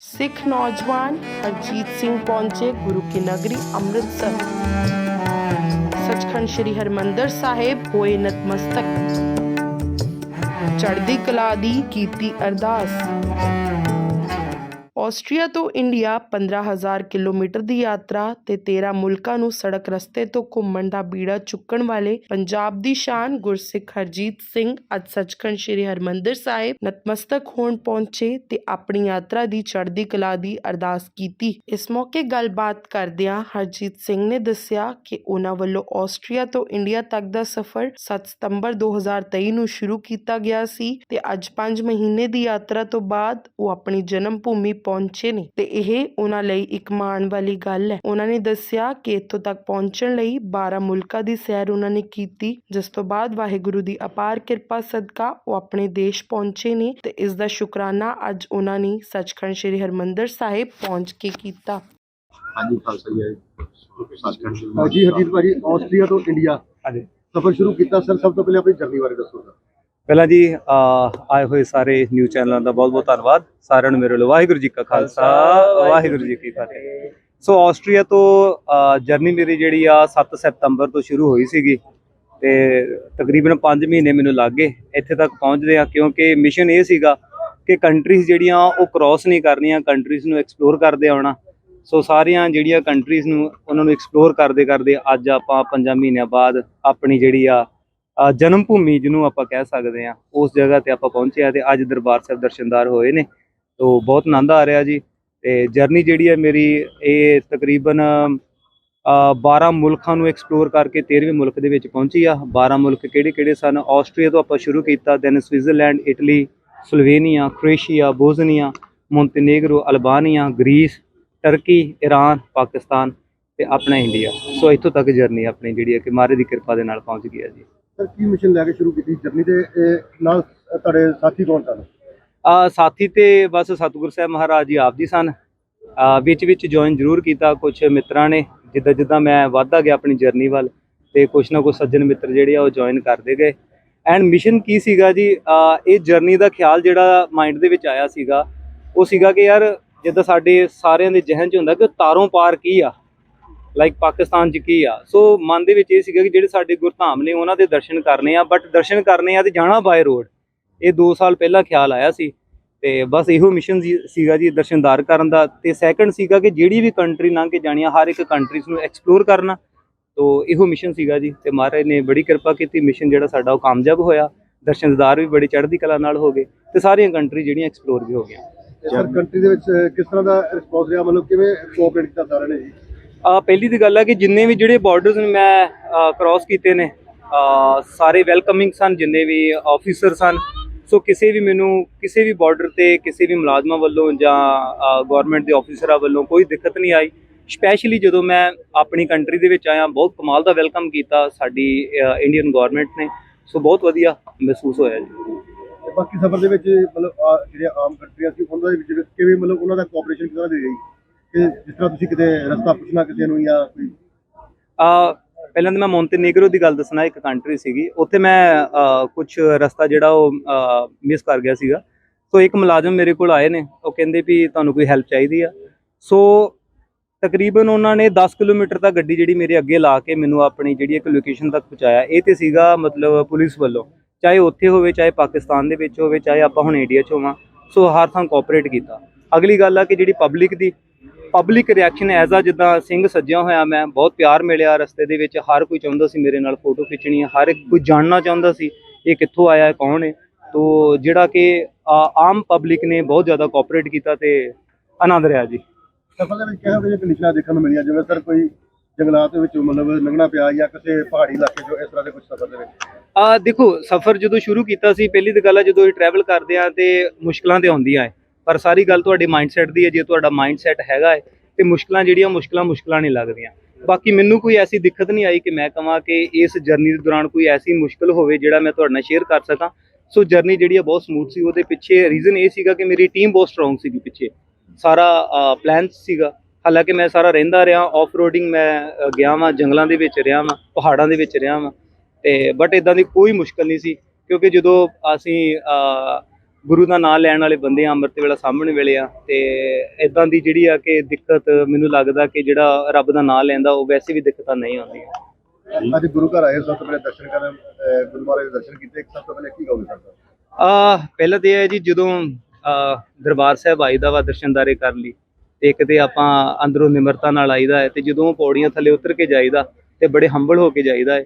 ਸਿੱਖ ਨੌਜਵਾਨ ਹਰਜੀਤ ਸਿੰਘ ਪਹੁੰਚੇ ਗੁਰੂ ਕੀ ਨਗਰੀ, ਅੰਮ੍ਰਿਤਸਰ। ਸੱਚਖੰਡ ਸ੍ਰੀ ਹਰਮੰਦਰ ਸਾਹਿਬ, ਹੋਏ ਨਤਮਸਤਕ। ਚੜ੍ਹਦੀ ਕਲਾ ਦੀ ਕੀਤੀ ਅਰਦਾਸ। ਆਸਟਰੀਆ ਤੋਂ ਇੰਡੀਆ 15000 ਕਿਲੋਮੀਟਰ ਦੀ ਯਾਤਰਾ ਤੇ 13 ਮੁਲਕਾਂ ਨੂੰ ਸੜਕ ਰਸਤੇ ਤੋਂ ਘੁੰਮਣ ਦਾ ਬੀੜਾ ਚੁੱਕਣ ਵਾਲੇ ਪੰਜਾਬ ਦੀ ਸ਼ਾਨ ਗੁਰਸਿੱਖ ਹਰਜੀਤ ਸਿੰਘ ਅੱਜ ਸੱਚਖੰਡ ਸ੍ਰੀ ਹਰਮੰਦਰ ਸਾਹਿਬ ਨਤਮਸਤਕ ਹੋਣ ਪਹੁੰਚੇ ਤੇ ਆਪਣੀ ਯਾਤਰਾ ਦੀ ਚੜ੍ਹਦੀ ਕਲਾ ਦੀ ਅਰਦਾਸ ਕੀਤੀ। ਇਸ ਮੌਕੇ ਗੱਲਬਾਤ ਕਰਦਿਆਂ ਹਰਜੀਤ ਸਿੰਘ ਨੇ ਦੱਸਿਆ ਕਿ ਉਹਨਾਂ ਵੱਲੋਂ ਆਸਟਰੀਆ ਤੋਂ ਇੰਡੀਆ ਤੱਕ ਦਾ ਸਫ਼ਰ 7 ਸਤੰਬਰ 2023 ਨੂੰ ਸ਼ੁਰੂ ਕੀਤਾ ਗਿਆ ਸੀ ਤੇ ਅੱਜ 5 ਮਹੀਨੇ ਦੀ ਯਾਤਰਾ ਤੋਂ ਬਾਅਦ ਉਹ ਆਪਣੀ ਜਨਮ ਭੂਮੀ ਪਹੁੰਚੇ ਨੇ। ਤੇ ਇਹ ਉਹਨਾਂ ਲਈ ਇੱਕ ਮਾਣ ਵਾਲੀ ਗੱਲ ਹੈ। ਉਹਨਾਂ ਨੇ ਦੱਸਿਆ ਕਿ ਇੱਥੋਂ ਤੱਕ ਪਹੁੰਚਣ ਲਈ 12 ਮੁਲਕਾਂ ਦੀ ਸੈਰ ਉਹਨਾਂ ਨੇ ਕੀਤੀ। ਜਿਸ ਤੋਂ ਬਾਅਦ ਵਾਹਿਗੁਰੂ ਦੀ ਅਪਾਰ ਕਿਰਪਾ ਸਦਕਾ ਉਹ ਆਪਣੇ ਦੇਸ਼ ਪਹੁੰਚੇ ਨੇ ਤੇ ਇਸ ਦਾ ਸ਼ੁਕਰਾਨਾ ਅੱਜ ਉਹਨਾਂ ਨੇ ਸੱਚਖੰਡ ਸ੍ਰੀ ਹਰਮੰਦਰ ਸਾਹਿਬ ਪਹੁੰਚ ਕੇ ਕੀਤਾ। ਹਾਂਜੀ ਖਾਲਸਾ ਜੀ। ਸੱਚਖੰਡ ਸ਼੍ਰੀ ਅ, ਜੀ ਹਰਜੀਤ ਭਾਜੀ ਆਸਟਰੀਆ ਤੋਂ ਇੰਡੀਆ। ਹਾਂਜੀ। ਸਫ਼ਰ ਸ਼ੁਰੂ ਕੀਤਾ। ਸਰ ਸਭ ਤੋਂ ਪਹਿਲੇ ਆਪਣੀ ਜਰਨੀ ਬਾਰੇ ਦੱਸੋ ਸਰ। ਪਹਿਲਾਂ ਜੀ ਆਏ ਹੋਏ ਸਾਰੇ ਨਿਊਜ਼ ਚੈਨਲਾਂ ਦਾ ਬਹੁਤ ਬਹੁਤ ਧੰਨਵਾਦ। ਸਾਰਿਆਂ ਨੂੰ ਮੇਰੇ ਵੱਲੋਂ ਵਾਹਿਗੁਰੂ ਜੀ ਕਾ ਖਾਲਸਾ ਵਾਹਿਗੁਰੂ ਜੀ ਕੀ ਫਤਿਹ। ਸੋ ਆਸਟਰੀਆ ਤੋਂ ਜਰਨੀ ਮੇਰੀ ਜਿਹੜੀ ਆ 7 ਸਤੰਬਰ ਤੋਂ ਸ਼ੁਰੂ ਹੋਈ ਸੀਗੀ ਤੇ ਤਕਰੀਬਨ 5 ਮਹੀਨੇ ਮੈਨੂੰ ਲੱਗ ਗਏ ਇੱਥੇ ਤੱਕ ਪਹੁੰਚਦੇ ਆ ਕਿਉਂਕਿ ਮਿਸ਼ਨ ਇਹ ਸੀਗਾ ਕਿ ਕੰਟਰੀਜ਼ ਜਿਹੜੀਆਂ ਉਹ ਕ੍ਰਾਸ ਨਹੀਂ ਕਰਨੀਆਂ ਕੰਟਰੀਜ਼ ਨੂੰ ਐਕਸਪਲੋਰ ਕਰਦੇ ਆਉਣਾ। ਸੋ ਸਾਰੀਆਂ ਜਿਹੜੀਆਂ ਕੰਟਰੀਜ਼ ਨੂੰ ਉਹਨਾਂ ਨੂੰ ਐਕਸਪਲੋਰ ਕਰਦੇ ਕਰਦੇ ਅੱਜ ਆਪਾਂ 5 ਮਹੀਨਿਆਂ ਬਾਅਦ ਆਪਣੀ ਜਿਹੜੀ ਆ ਜਨਮ ਭੂਮੀ ਜਿਹਨੂੰ ਆਪਾਂ ਕਹਿ ਸਕਦੇ ਆ ਉਸ ਜਗ੍ਹਾ ਤੇ ਆਪਾਂ ਪਹੁੰਚੇ ਆ ਤੇ ਅੱਜ ਦਰਬਾਰ ਸਾਹਿਬ ਦਰਸ਼ਨਦਾਰ ਹੋਏ ਨੇ। ਤੋ ਬਹੁਤ ਆਨੰਦ ਆ ਰਿਹਾ ਜੀ। ਤੇ ਜਰਨੀ ਜਿਹੜੀ ਹੈ ਮੇਰੀ ਇਹ ਤਕਰੀਬਨ ਅ, 12 ਮੁਲਕਾਂ ਨੂੰ ਐਕਸਪਲੋਰ ਕਰਕੇ 13ਵੇਂ ਮੁਲਕ ਦੇ ਵਿੱਚ ਪਹੁੰਚੀ ਆ। 12 ਮੁਲਕ ਕਿਹੜੇ ਕਿਹੜੇ ਸਨ? ਆਸਟਰੀਆ ਤੋਂ ਆਪਾਂ ਸ਼ੁਰੂ ਕੀਤਾ then Switzerland Italy Slovenia Croatia Bosnia Montenegro Albania Greece Turkey Iran Pakistan ਤੇ ਆਪਣਾ ਇੰਡੀਆ। ਸੋ ਇੱਥੋਂ ਤੱਕ ਜਰਨੀ ਆਪਣੀ ਜਿਹੜੀ ਹੈ ਕਿ ਮਾਰੇ ਦੀ ਕਿਰਪਾ ਦੇ ਨਾਲ ਪਹੁੰਚ ਗਈ ਹੈ ਜੀ। ਸਰ, ਕੀ ਮਿਸ਼ਨ ਲੈ ਕੇ ਸ਼ੁਰੂ ਕੀਤੀ ਜਰਨੀ ਤੇ? ਇਹ ਨਾਲ ਤੁਹਾਡੇ ਸਾਥੀ ਕੌਣ ਸਨ? ਆ, ਸਾਥੀ ਤੇ ਬਸ ਸਤਿਗੁਰ ਸਾਹਿਬ ਮਹਾਰਾਜ ਜੀ ਆਪ ਜੀ ਸਨ। ਵਿੱਚ ਵਿੱਚ ਜੁਆਇਨ ਜ਼ਰੂਰ ਕੀਤਾ ਕੁਝ ਮਿੱਤਰਾਂ ਨੇ, ਜਿੱਦਾਂ ਜਿੱਦਾਂ ਮੈਂ ਵਧਦਾ ਗਿਆ ਆਪਣੀ ਜਰਨੀ ਵੱਲ, ਤੇ ਕੁਛ ਨਾ ਕੁਛ ਸੱਜਣ ਮਿੱਤਰ ਜਿਹੜੇ ਆ ਉਹ ਜੁਆਇਨ ਕਰਦੇ ਗਏ। ਐਂਡ ਮਿਸ਼ਨ ਕੀ ਸੀਗਾ ਜੀ? ਇਹ ਜਰਨੀ ਦਾ ਖਿਆਲ ਜਿਹੜਾ ਮਾਈਂਡ ਦੇ ਵਿੱਚ ਆਇਆ ਸੀਗਾ, ਉਹ ਸੀਗਾ ਕਿ ਯਾਰ, ਜਿੱਦਾਂ ਸਾਡੇ ਸਾਰਿਆਂ ਦੇ ਜ਼ਿਹਨ 'ਚ ਹੁੰਦਾ ਕਿ ਤਾਰੋਂ ਪਾਰ ਕੀ ਆ? ਲਾਈਕ ਪਾਕਿਸਤਾਨ 'ਚ ਕੀ ਆ? ਸੋ ਮਨ ਦੇ ਵਿੱਚ ਇਹ ਸੀਗਾ ਕਿ ਜਿਹੜੇ ਸਾਡੇ ਗੁਰਧਾਮ ਨੇ, ਉਹਨਾਂ ਦੇ ਦਰਸ਼ਨ ਕਰਨੇ ਆ ਬਟ ਦਰਸ਼ਨ ਕਰਨੇ ਆ ਤੇ ਜਾਣਾ ਬਾਏ ਰੋਡ ਇਹ 2 ਸਾਲ ਪਹਿਲਾਂ ਖਿਆਲ ਆਇਆ ਸੀ ਤੇ ਬਸ ਇਹੋ ਮਿਸ਼ਨ ਸੀਗਾ ਜੀ ਦਰਸ਼ਨਦਾਰ ਕਰਨ ਦਾ। ਤੇ ਸੈਕੰਡ ਸੀਗਾ ਕਿ ਜਿਹੜੀ ਵੀ ਕੰਟਰੀ ਲੰਘ ਕੇ ਜਾਣੀ ਆ, ਹਰ ਇੱਕ ਕੰਟਰੀਜ਼ ਨੂੰ ਐਕਸਪਲੋਰ ਕਰਨਾ। ਤੋ ਇਹੋ ਮਿਸ਼ਨ ਸੀਗਾ ਜੀ ਤੇ ਮਹਾਰਾਜ ਨੇ ਬੜੀ ਕਿਰਪਾ ਕੀਤੀ। ਮਿਸ਼ਨ ਜਿਹੜਾ ਸਾਡਾ ਉਹ ਕਾਮਯਾਬ ਹੋਇਆ। ਦਰਸ਼ਨਦਾਰ ਵੀ ਬੜੀ ਚੜ੍ਹਦੀ ਕਲਾ ਨਾਲ ਹੋ ਗਏ ਤੇ ਸਾਰੀਆਂ ਕੰਟਰੀ ਜਿਹੜੀਆਂ ਐਕਸਪਲੋਰ ਵੀ ਹੋ ਗਈਆਂ। ਤੇ ਕੰਟਰੀ ਦੇ ਵਿੱਚ ਕਿਸ ਤਰ੍ਹਾਂ ਦਾ ਰਿਸਪੌਂਸ ਰਿਹਾ? ਮਤਲਬ ਕਿਵੇਂ ਕੋਆਪਰੇਟ ਕੀਤਾ ਸਾਰਿਆਂ ਨੇ ਜੀ? ਪਹਿਲੀ ਦੀ ਗੱਲ ਹੈ ਕਿ ਜਿੰਨੇ ਵੀ ਜਿਹੜੇ ਬਾਰਡਰਸ ਨੇ ਮੈਂ ਕ੍ਰਾਸ ਕੀਤੇ ਨੇ ਸਾਰੇ ਵੈਲਕਮਿੰਗ ਸਨ, ਜਿੰਨੇ ਵੀ ਆਫੀਸਰ ਸਨ। ਸੋ ਕਿਸੇ ਵੀ ਮੈਨੂੰ, ਕਿਸੇ ਵੀ ਬਾਰਡਰ ਤੇ ਕਿਸੇ ਵੀ ਮੁਲਾਜ਼ਮਾਂ ਵੱਲੋਂ ਜਾਂ ਗਵਰਨਮੈਂਟ ਦੇ ਆਫੀਸਰਾਂ ਵੱਲੋਂ ਕੋਈ ਦਿੱਕਤ ਨਹੀਂ ਆਈ। ਸਪੈਸ਼ਲੀ ਜਦੋਂ ਮੈਂ ਆਪਣੀ ਕੰਟਰੀ ਦੇ ਵਿੱਚ ਆਇਆ, ਬਹੁਤ ਕਮਾਲ ਦਾ ਵੈਲਕਮ ਕੀਤਾ ਸਾਡੀ ਇੰਡੀਅਨ ਗਵਰਨਮੈਂਟ ਨੇ। ਸੋ ਬਹੁਤ ਵਧੀਆ ਮਹਿਸੂਸ ਹੋਇਆ ਜੀ। ਬਾਕੀ ਸਫ਼ਰ ਦੇ ਵਿੱਚ, ਮਤਲਬ ਜਿਹੜੇ ਆਮ ਕੰਟਰੀਆਂ ਸੀ ਉਹਨਾਂ ਦੇ ਵਿੱਚ ਕਿਵੇਂ, ਮਤਲਬ ਉਹਨਾਂ ਦਾ ਕੋਆਪਰੇਸ਼ਨ ਕਿਸ ਤਰ੍ਹਾਂ ਰਹੀ? ਕਿ ਜਿਸ ਤਰ੍ਹਾਂ ਤੁਸੀਂ ਕਿਤੇ ਰਸਤਾ ਪੁੱਛਣਾ ਕਿਸੇ ਨੂੰ ਜਾਂ ਕੋਈ ਆ, ਪਹਿਲਾਂ ਤਾਂ ਮੈਂ ਮੌਂਟੇਨੇਗਰੋ ਦੀ ਗੱਲ ਦੱਸਣਾ, ਇੱਕ ਕੰਟਰੀ ਸੀਗੀ। ਉੱਥੇ ਮੈਂ ਕੁਝ ਰਸਤਾ ਜਿਹੜਾ ਉਹ ਮਿਸ ਕਰ ਗਿਆ ਸੀਗਾ। ਸੋ ਇੱਕ ਮੁਲਾਜ਼ਮ ਮੇਰੇ ਕੋਲ ਆਏ ਨੇ। ਉਹ ਕਹਿੰਦੇ ਵੀ ਤੁਹਾਨੂੰ ਕੋਈ ਹੈਲਪ ਚਾਹੀਦੀ ਆ। ਸੋ ਤਕਰੀਬਨ ਉਹਨਾਂ ਨੇ 10 ਕਿਲੋਮੀਟਰ ਤੱਕ ਗੱਡੀ ਜਿਹੜੀ ਮੇਰੇ ਅੱਗੇ ਲਾ ਕੇ ਮੈਨੂੰ ਆਪਣੀ ਜਿਹੜੀ ਇੱਕ ਲੋਕੇਸ਼ਨ ਤੱਕ ਪਹੁੰਚਾਇਆ। ਇਹ ਤੇ ਸੀਗਾ ਮਤਲਬ ਪੁਲਿਸ ਵੱਲੋਂ। ਚਾਹੇ ਉੱਥੇ ਹੋਵੇ, ਚਾਹੇ ਪਾਕਿਸਤਾਨ ਦੇ ਵਿੱਚ ਹੋਵੇ, ਚਾਹੇ ਆਪਾਂ ਹੁਣ ਇੰਡੀਆ 'ਚ ਹੋਵਾਂ। ਸੋ ਹਰ ਥਾਂ ਕੋਆਪਰੇਟ ਕੀਤਾ। ਅਗਲੀ ਗੱਲ ਆ ਕਿ ਜਿਹੜੀ ਪਬਲਿਕ ਦੀ ਪਬਲਿਕ ਰਿਐਕਸ਼ਨ ਐਜ਼ ਆ ਜਿੱਦਾਂ ਸਿੰਘ ਸੱਜਿਆ ਹੋਇਆ ਮੈਂ ਬਹੁਤ ਪਿਆਰ ਮਿਲਿਆ ਰਸਤੇ ਦੇ ਵਿੱਚ ਹਰ ਕੋਈ ਚਾਹੁੰਦਾ ਸੀ ਮੇਰੇ ਨਾਲ ਫੋਟੋ ਖਿੱਚਣੀ ਹੈ ਹਰ ਇੱਕ ਕੋਈ ਜਾਣਨਾ ਚਾਹੁੰਦਾ ਸੀ ਇਹ ਕਿੱਥੋਂ ਆਇਆ ਹੈ ਕੌਣ ਹੈ? ਤੋ ਜਿਹੜਾ ਕਿ ਆਮ ਪਬਲਿਕ ਨੇ ਬਹੁਤ ਜ਼ਿਆਦਾ ਕੋਆਪਰੇਟ ਕੀਤਾ ਤੇ ਆਨੰਦ ਰਿਹਾ ਜੀ। ਸਫ਼ਰ ਦੇ ਵਿੱਚ ਕਿਹੋ ਜਿਹੀਆਂ ਕੰਡੀਸ਼ਨਾਂ ਦੇਖਣ ਨੂੰ ਮਿਲੀਆਂ ਜਿਵੇਂ ਸਰ ਕੋਈ ਜੰਗਲਾਤ ਦੇ ਵਿੱਚੋਂ ਮਤਲਬ ਲੰਘਣਾ ਪਿਆ ਜਾਂ ਕਿਸੇ ਪਹਾੜੀ ਇਲਾਕੇ 'ਚੋਂ ਇਸ ਤਰ੍ਹਾਂ ਦੇ ਕੁਝ ਸਫ਼ਰ ਦੇ ਵਿੱਚ? ਆ ਦੇਖੋ ਸਫ਼ਰ ਜਦੋਂ ਸ਼ੁਰੂ ਕੀਤਾ ਸੀ ਪਹਿਲੀ ਤਾਂ ਗੱਲ ਆ ਜਦੋਂ ਇਹ ਟਰੈਵਲ ਕਰਦੇ ਆ ਤੇ ਮੁਸ਼ਕਲਾਂ ਤੇ ਆਉਂਦੀਆਂ ਹੈ ਪਰ ਸਾਰੀ ਗੱਲ ਤੁਹਾਡੇ ਮਾਈਂਡਸੈਟ ਦੀ ਹੈ, ਜੇ ਤੁਹਾਡਾ ਮਾਈਂਡਸੈਟ ਹੈਗਾ ਹੈ, ਤੇ ਮੁਸ਼ਕਲਾਂ ਜਿਹੜੀਆਂ ਮੁਸ਼ਕਲਾਂ ਮੁਸ਼ਕਲਾਂ ਨਹੀਂ ਲੱਗਦੀਆਂ। ਬਾਕੀ ਮੈਨੂੰ ਕੋਈ ਐਸੀ ਦਿੱਕਤ ਨਹੀਂ ਆਈ ਕਿ ਮੈਂ ਕਹਾਂ ਕਿ ਇਸ ਜਰਨੀ ਦੇ ਦੌਰਾਨ ਕੋਈ ਐਸੀ ਮੁਸ਼ਕਲ ਹੋਵੇ ਜਿਹੜਾ ਮੈਂ ਤੁਹਾਡੇ ਨਾਲ ਸ਼ੇਅਰ ਕਰ ਸਕਾਂ। ਸੋ ਜਰਨੀ ਜਿਹੜੀ ਆ ਬਹੁਤ ਸਮੂਥ ਸੀ, ਉਹਦੇ ਪਿੱਛੇ ਰੀਜ਼ਨ ਇਹ ਸੀਗਾ ਕਿ ਮੇਰੀ ਟੀਮ ਬਹੁਤ ਸਟਰੋਂਗ ਸੀਗੀ ਪਿੱਛੇ। ਸਾਰਾ ਪਲਾਨ ਸੀਗਾ। ਹਾਲਾਂਕਿ ਮੈਂ ਸਾਰਾ ਰਹਿੰਦਾ ਰਿਹਾ ਆਫ ਰੋਡਿੰਗ ਮੈਂ ਗਿਆ ਵਾਂ, ਜੰਗਲਾਂ ਦੇ ਵਿੱਚ ਰਿਹਾ ਵਾਂ, ਪਹਾੜਾਂ ਦੇ ਵਿੱਚ ਰਿਹਾ ਵਾਂ। ਤੇ ਬਟ ਇਦਾਂ ਦੀ ਕੋਈ ਮੁਸ਼ਕਲ ਨਹੀਂ ਸੀ, ਕਿਉਂਕਿ ਜਦੋਂ ਅਸੀਂ ਗੁਰੂ ਦਾ ਨਾਮ ਲੈਣ ਵਾਲੇ ਬੰਦੇ ਆ ਅੰਮ੍ਰਿਤ ਵੇਲਾ ਸਾਹਮਣੇ ਵੇਲੇ ਆ ਤੇ ਇਦਾਂ ਦੀ ਜਿਹੜੀ ਆ ਕਿ ਦਿੱਕਤ ਮੈਨੂੰ ਲੱਗਦਾ ਕਿ ਜਿਹੜਾ ਰੱਬ ਦਾ ਨਾਮ ਲੈਂਦਾ ਉਹ ਵੈਸੇ ਵੀ ਦਿੱਕਤਾਂ ਨਹੀਂ ਆਉਂਦੀਆਂ। ਅੱਜ ਗੁਰੂ ਘਰ ਆਏ ਸਭ ਤੋਂ ਪਹਿਲੇ ਦਰਸ਼ਨ ਕਰਨ ਅਹ ਗੁਰੂ ਮਹਾਰਾਜ ਦੇ ਦਰਸ਼ਨ ਕੀਤੇ ਸਭ ਤੋਂ ਪਹਿਲੇ ਕੀ ਕਹੋਗੇ ਸਰ? ਆ ਪਹਿਲਾਂ ਤੇ ਇਹ ਹੈ ਜੀ ਜਦੋਂ ਆ ਦਰਬਾਰ ਸਾਹਿਬ ਆਈਦਾ ਵਾ ਦਰਸ਼ਨਦਾਰੇ ਕਰ ਲਈ ਤੇ ਇੱਕ ਤੇ ਆਪਾਂ ਅੰਦਰੋਂ ਨਿਮਰਤਾ ਨਾਲ ਆਈਦਾ ਹੈ ਤੇ ਜਦੋਂ ਪੌੜੀਆਂ ਥੱਲੇ ਉਤਰ ਕੇ ਜਾਈਦਾ ਤੇ ਬੜੇ ਹੰਬਲ ਹੋ ਕੇ ਜਾਈਦਾ ਹੈ